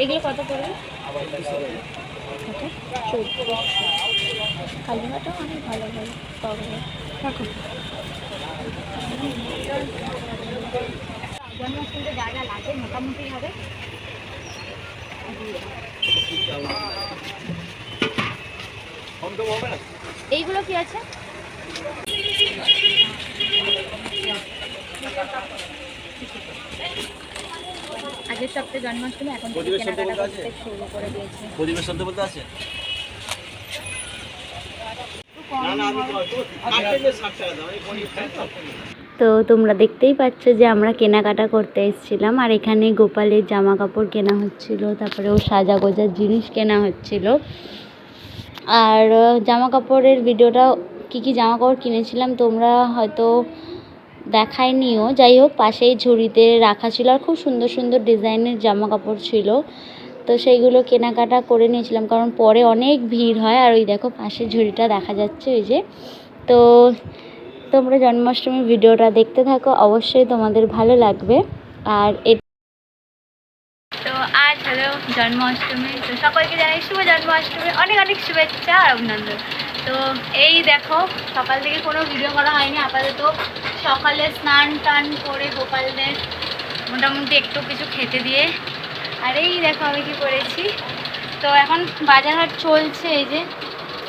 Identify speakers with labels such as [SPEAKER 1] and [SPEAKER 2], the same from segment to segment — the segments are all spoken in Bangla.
[SPEAKER 1] এগুলো কত পড়বে কালীঘাটও অনেক ভালো ভালো পাওয়া যায় যা যা লাগে মোটামুটি হবে এইগুলো কি আছে? আগের সপ্তাহে জন্মাষ্টমী এখন থেকে কেনাকাটা করতে শুরু করে দিয়েছে।
[SPEAKER 2] বলতে আছে? তো
[SPEAKER 3] তো তোমরা দেখতেই পাচ্ছ যে আমরা কেনাকাটা করতে এসেছিলাম আর এখানে গোপালের জামা কাপড় কেনা হচ্ছিল তারপরে ও সাজা গোজার জিনিস কেনা হচ্ছিল। আর জামা কাপড়ের ভিডিওটা কী কী জামা কাপড় কিনেছিলাম তোমরা হয়তো দেখায়নিও যাই হোক, পাশেই ঝুড়িতে রাখা ছিল আর খুব সুন্দর সুন্দর ডিজাইনের জামা কাপড় ছিল। তো সেইগুলো কেনাকাটা করে নিয়েছিলাম কারণ পরে অনেক ভিড় হয়। আর ওই দেখো পাশে ঝুড়িটা দেখা যাচ্ছে ওই যে। তো তোমরা জন্মাষ্টমীর ভিডিওটা দেখতে থাকো। অবশ্যই তোমাদের ভালো লাগবে। আর
[SPEAKER 1] তো আজ হলো জন্মাষ্টমী। তো সকলকে জানাই শুভ জন্মাষ্টমী। অনেক অনেক শুভেচ্ছা আর অভিনন্দন। তো এই দেখো, সকাল থেকে কোনো ভিডিও করা হয়নি। আপাতত সকালে স্নান টান করে গোপালদের মোটামুটি একটু কিছু খেতে দিয়ে। আর এই দেখো আমি কি করেছি। তো এখন বাজার হাট চলছে এই যে,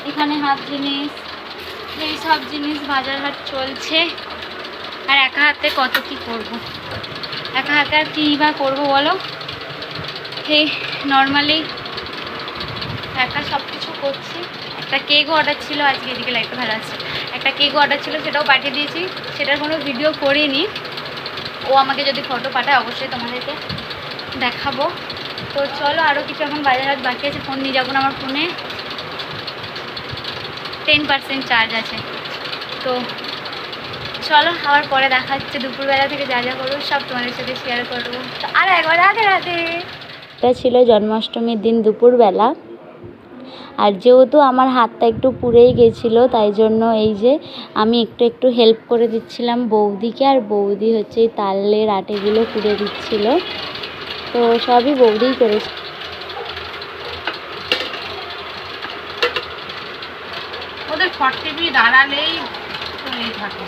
[SPEAKER 1] এখানে হাত জিনিস, এই সব জিনিস বাজার হাট চলছে। আর একা হাতে কত কি করব? একা হাতে আর কী বা করব বলো? এই নর্মালি একা সব কিছু করছি। একটা কেকও অর্ডার ছিল, আজকে এদিকে লাইটটা ভালো আছে। একটা কেকও অর্ডার ছিল, সেটাও পাঠিয়ে দিয়েছি। সেটার কোনো ভিডিও করিনি। ও আমাকে যদি ফটো পাঠায়, অবশ্যই তোমাদেরকে দেখাবো। তো চলো আরও কিছু এখন বাজার হাত বাকি আছে। ফোন নিয়ে যাব না আমার ফোনে টেন পার্সেন্ট চার্জ আছে। তো চলো, আবার পরে দেখা হচ্ছে। দুপুরবেলা থেকে যা যা করব, সব তোমাদের সাথে শেয়ার করব। আর একবার রাধে রাধে।
[SPEAKER 3] এটা ছিল জন্মাষ্টমীর দিন দুপুরবেলা। আর যেহেতু আমার হাতটা একটু পুড়েই গেছিল, তাই জন্য এই যে আমি একটু একটু হেল্প করে দিচ্ছিলাম বৌদিকে, আর বৌদি হচ্ছে এই তালের আটেগুলো পুড়ে দিচ্ছিল। তো সবই বৌদিই করেছে।
[SPEAKER 4] ওদের দাঁড়ালেই চলেই থাকে।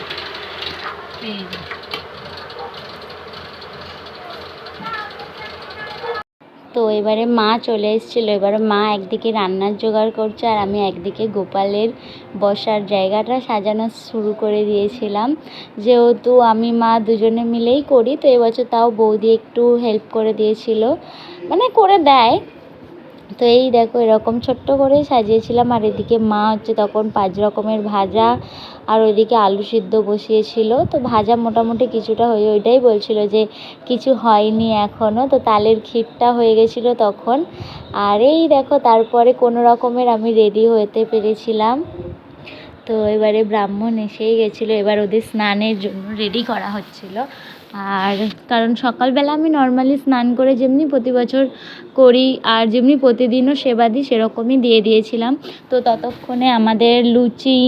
[SPEAKER 3] তো এবারে মা চলে এসেছিল। এবারে মা একদিকে রান্নার জোগাড় করছে আর আমি একদিকে গোপালের বসার জায়গাটা সাজানো শুরু করে দিয়েছিলাম। যেহেতু আমি মা দুজনে মিলেই করি, তো এবছর তাও বৌদি একটু হেল্প করে দিয়েছিল। মানে করে দেয় তো এই দেখো, এরকম ছোট্ট করে সাজিয়েছিলাম। আর এদিকে মা হচ্ছে তখন পাঁচ রকমের ভাজা আর ওইদিকে আলু সিদ্ধ বসিয়েছিল। তো ভাজা মোটামুটি কিছুটা হয়ে, ওইটাই বলছিল যে কিছু হয়নি এখনও তো তালের ক্ষীরটা হয়ে গেছিল তখন। আর এই দেখো, তারপরে কোনো রকমের আমি রেডি হতে পেরেছিলাম। তো এবারে ব্রাহ্মণ এসেই গেছিল। এবার ওদের স্নানের জন্য রেডি করা হচ্ছিল। আর কারণ সকালবেলা আমি নর্মালি স্নান করে যেমনি প্রতি বছর করি, আর যেমনি প্রতিদিনও সেবা দিই, সেরকমই দিয়ে দিয়েছিলাম। তো ততক্ষণে আমাদের লুচি,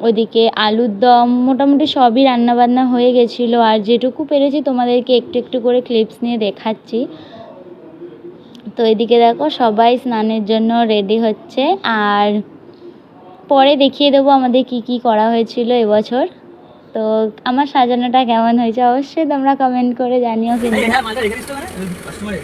[SPEAKER 3] ওদিকে আলুর দম, মোটামুটি সবই রান্নাবান্না হয়ে গেছিল। আর যেটুকু পেরেছি তোমাদেরকে একটু একটু করে ক্লিপস নিয়ে দেখাচ্ছি। তো এদিকে দেখো, সবাই স্নানের জন্য রেডি হচ্ছে। আর পরে দেখিয়ে দেবো আমাদের কি কি করা হয়েছিল এবছর। তো আমার সাজানোটা কেমন হয়েছে অবশ্যই তোমরা কমেন্ট করে জানিও কিন্তু।
[SPEAKER 2] হ্যাঁ মাথা রেখে দিস তো মানে কাস্টমারে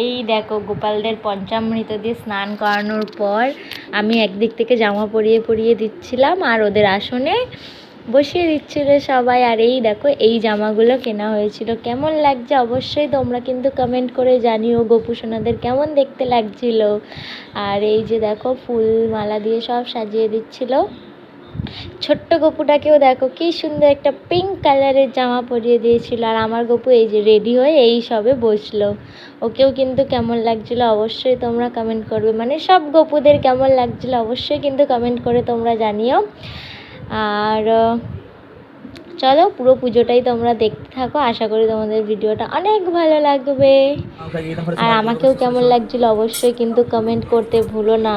[SPEAKER 3] এই দেখো গোপালদের পঞ্চামৃত দিয়ে স্নান করানোর পর আমি একদিক থেকে জামা পরিয়ে পরিয়ে দিচ্ছিলাম আর ওদের আসনে বসিয়ে দিচ্ছিল সবাই। আর এই দেখো, এই জামাগুলো কেনা হয়েছিল। কেমন লাগছে অবশ্যই তোমরা কিন্তু কমেন্ট করে জানিও গোপু সোনাদের কেমন দেখতে লাগছিল। আর এই যে দেখো ফুল মালা দিয়ে সব সাজিয়ে দিচ্ছিল। ছোট্ট গপুটাকেও দেখো কি সুন্দর একটা পিঙ্ক কালারের জামা পরিয়ে দিয়েছিল। আর আমার গপু এই যে রেডি হয়ে এই সবে বসল। ওকেও কিন্তু কেমন লাগছিল অবশ্যই তোমরা কমেন্ট করবে। মানে সব গপুদের কেমন লাগছিল অবশ্যই কিন্তু কমেন্ট করে তোমরা জানিও। আর চলো পুরো পুজোটাই তোমরা দেখতে থাকো। আশা করি তোমাদের ভিডিওটা অনেক ভালো লাগবে। আর আমাকেও কেমন লাগছিল অবশ্যই কিন্তু কমেন্ট করতে ভুলো না।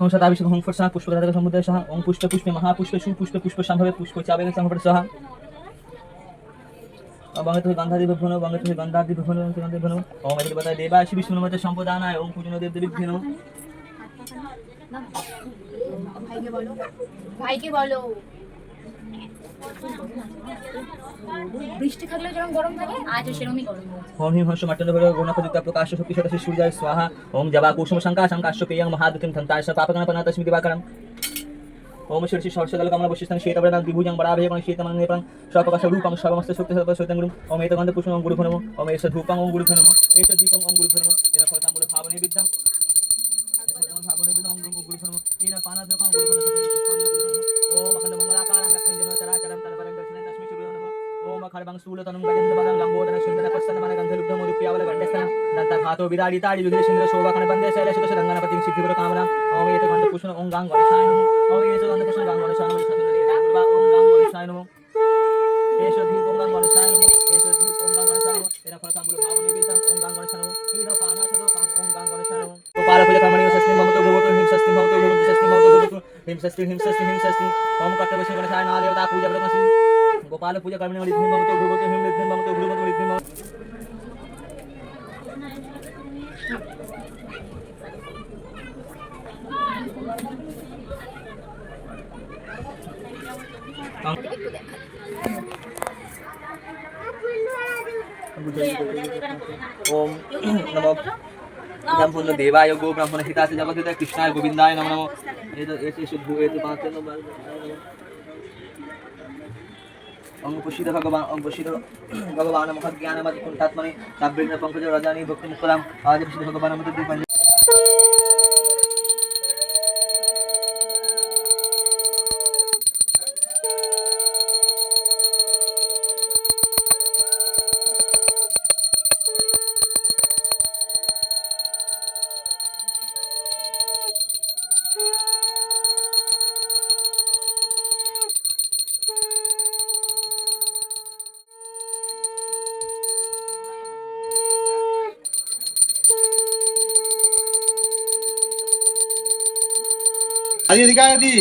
[SPEAKER 2] হংসা দাবিষ হং ফট সাহা পুষ্প দাদা সমুদ্র সাহা ওং পুষ্প পুষ্পে মহাপুষ্পে সুপুষ্প পুষ্প সম্ভবে পুষ্প চাবেগ সম্ভব সাহা। বঙ্গে তুমি গন্ধাদি ভ্রণ বঙ্গে তুমি গন্ধাদি ভ্রণ গন্ধাদি ভ্রণ ওম এদিকে বাতায় দেবা শিব বিষ্ণু মতে সম্পদানায় ওম
[SPEAKER 1] ভাইকে বলো। বৃষ্টি থাকলে যেরকম গরম থাকে আজও সেরকমই গরম
[SPEAKER 2] ओम हिम हंस मट्टन भरो गुणपति प्रकाश शक्ति शक्ति सूर्याय स्वाहा ओम जवा कुसुम शंका शंकाश्च पेयं महादुतिं धन्ताय स पापगण पनातस्मि दिवाकरम् ओम शीर्षि सर्षदल कमल वशिष्ठं श्वेतवरदं विभुजं बराभे गण शीतमं नेपं स्वप्रकाश रूपं सर्वमस्त सुक्ति सर्व सवितं गुरुं ओम एतगन्ध पुष्पं ओम गुरुफनम ओम एष धूपं ओम गुरुफनम एष दीपं ओम गुरुफनम एन फलतां गुरु भावने विद्धं sarvana vidam gum gurupam ina pana dhakam gurupam om akhanda mangalakaram kaktam jena characharam tarvaram garshana tasmi shubhyam namo om akharbang stulatanam gajendra badam lambodana shindana pastana mana gandhalubdha murupyavala gandhasana danta bhato vidali tadi yudhira shindra shobakana bande shaila shita rangana patim siddhivara kamana om eta ganda pushana om gang ganashanam om eta ganda pushana gang ganashanam षष्ठी हिम षष्ठी हिम षष्ठी ओम कर्तव्य श्री गणेशाय ना देवता पूजा व्रत सिंह गोपाल पूजा करने वाली तो तो हिम भवतो भूभवतो हिम निधिम भवतो भूभवतो निधिम ओम नमः। ব্রাহ্মণ দেবায় গো ব্রাহ্মণ হিতায় জগতে কৃষ্ণায় গোবিন্দায় নম নম। অঙ্গপোষিত ভগবান অঙ্গপোষিত ভগবান মহজ্ঞানমাদি কুণ্ঠাত্মনি তাব্রিন্দ পঙ্কজ, রজানি ভক্তিমুখদাম আজ ভগবান মতো
[SPEAKER 5] আদি এদিকে আদি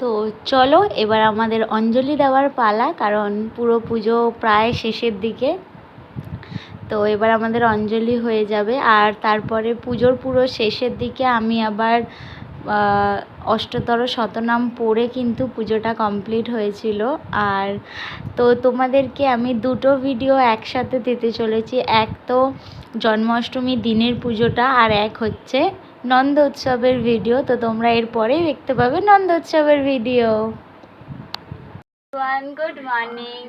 [SPEAKER 3] তো চলো এবার আমাদের অঞ্জলি দেওয়ার পালা কারণ পুরো পুজো প্রায় শেষের দিকে তো এবার আমাদের অঞ্জলি হয়ে যাবে আর তারপরে পুজোর পুরো শেষের দিকে আমি আবার অষ্টতর শতনাম পড়ে কিন্তু পুজোটা কমপ্লিট হয়েছিল। আর তো তোমাদেরকে আমি দুটো ভিডিও একসাথে দিতে চলেছি। এক তো জন্মাষ্টমী দিনের পুজোটা আর এক হচ্ছে নন্দ উৎসবের ভিডিও তো তোমরা এরপরেই দেখতে পাবে নন্দ উৎসবের ভিডিও গুড মর্নিং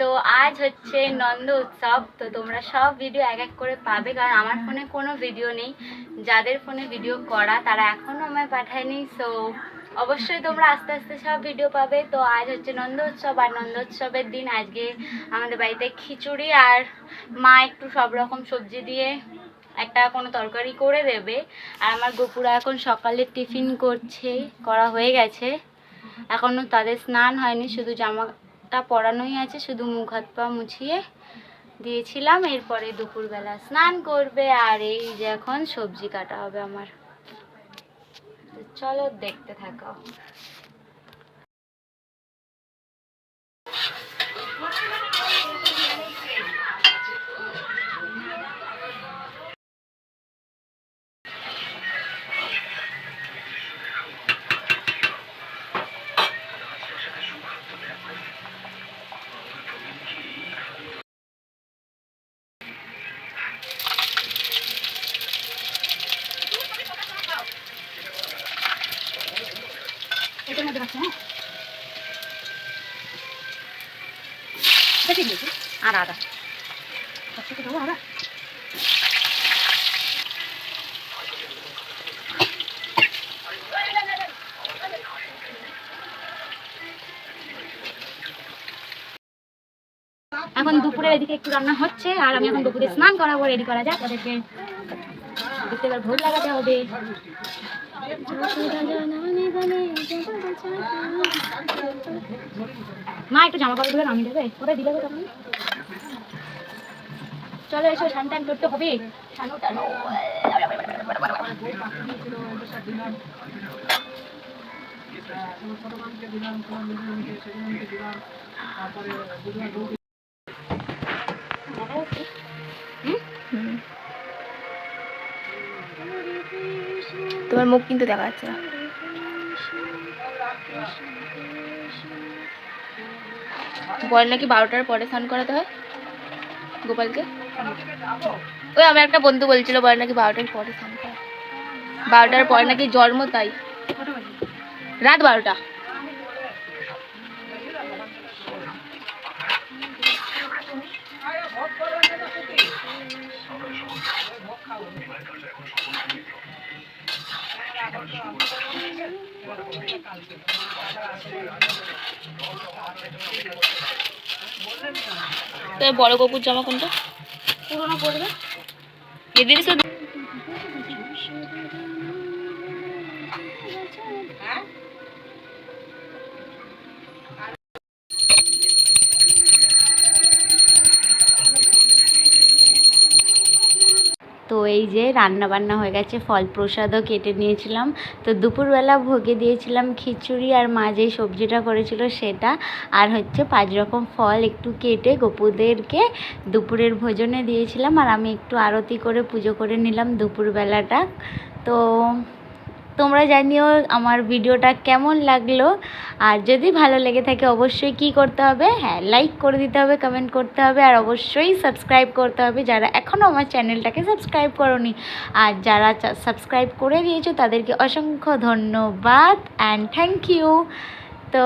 [SPEAKER 3] তো আজ হচ্ছে নন্দ উৎসব, তো তোমরা সব ভিডিও এক এক করে পাবে, কারণ আমার ফোনে কোনো ভিডিও নেই। যাদের ফোনে ভিডিও করা, তারা এখনও আমায় পাঠায়নি সো অবশ্যই তোমরা আস্তে আস্তে সব ভিডিও পাবে। তো আজ হচ্ছে নন্দ উৎসব, আর নন্দ উৎসবের দিন আজকে আমাদের বাড়িতে খিচুড়ি আর মা একটু সব রকম সবজি দিয়ে একটা কোনো তরকারি করে দেবে। আর আমার গোপুরা এখন সকালে টিফিন করছে, করা হয়ে গেছে। এখনও তাদের স্নান হয়নি, শুধু জামাটা পরানোই আছে, শুধু মুখ হাত পা মুছিয়ে দিয়েছিলাম। এরপরে দুপুরবেলা স্নান করবে, আর এই যে এখন সবজি কাটা হবে আমার। চলো দেখতে থাকো।
[SPEAKER 1] আদা এখন দুপুরের এদিকে একটু রান্না হচ্ছে, আর আমি এখন দুপুরে স্নান করাবো রেডি করা যাক। ওদেরকে এবার ভোগ লাগাতে হবে। মা, একটু জামা কাপড়গুলো নামিয়ে দেবে? কোথায় দিলে গো তখন। চলো, এসো, স্নান টান করতে হবে।
[SPEAKER 6] তোমার মুখ কিন্তু দেখা যাচ্ছে না। বল নাকি বারোটার পরে স্নান করাতে হয়? গোপালকে? ওই আমার একটা বন্ধু বলছিল, বল নাকি বারোটার পরে স্নান করা। বারোটার পরে নাকি জন্ম তাই। রাত বারোটা। বড় কুকুর জামা কোনটা? পুরোনো পড়বে। এদের শুধু
[SPEAKER 3] তো এই যে রান্না বান্না হয়ে গেছে, ফল প্রসাদও কেটে নিয়েছিলাম। তো দুপুরবেলা ভোগে দিয়েছিলাম খিচুড়ি আর মা যে সবজিটা করেছিল সেটা। আর হচ্ছে পাঁচ রকম ফল একটু কেটে গোপুদেরকে দুপুরের ভোজনে দিয়েছিলাম। আর আমি একটু আরতি করে পুজো করে নিলাম দুপুরবেলাটা। তো তোমরা জানিও আমার ভিডিওটা কেমন লাগল। আর যদি ভালো লেগে থাকে অবশ্যই কি করতে হবে? হ্যাঁ লাইক করে দিতে হবে কমেন্ট করতে হবে, আর অবশ্যই সাবস্ক্রাইব করতে হবে যারা এখনও আমার চ্যানেলটাকে সাবস্ক্রাইব করনি। আর যারা সাবস্ক্রাইব করে দিয়েছ তাদেরকে অসংখ্য ধন্যবাদ অ্যান্ড থ্যাংক ইউ তো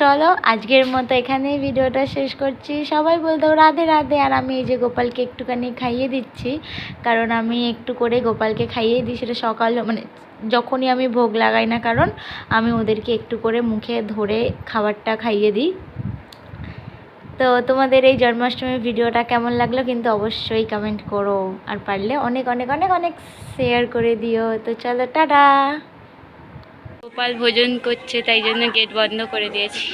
[SPEAKER 3] চলো, আজকের মতো এখানেই ভিডিওটা শেষ করছি। সবাই বলতো রাধে রাধে। আর আমি এই যে গোপালকে একটুখানি খাইয়ে দিচ্ছি, কারণ আমি একটু করে গোপালকে খাইয়ে দিই। সেটা সকাল মানে যখনই আমি ভোগ লাগাই না কারণ, আমি ওদেরকে একটু করে মুখে ধরে খাবারটা খাইয়ে দিই। তো তোমাদের এই জন্মাষ্টমীর ভিডিওটা কেমন লাগল কিন্তু অবশ্যই কমেন্ট করো। আর পারলে অনেক অনেক অনেক অনেক শেয়ার করে দিও। তো চলো, টাটা! গোপাল ভোজন করছে তাই জন্য গেট বন্ধ করে দিয়েছি।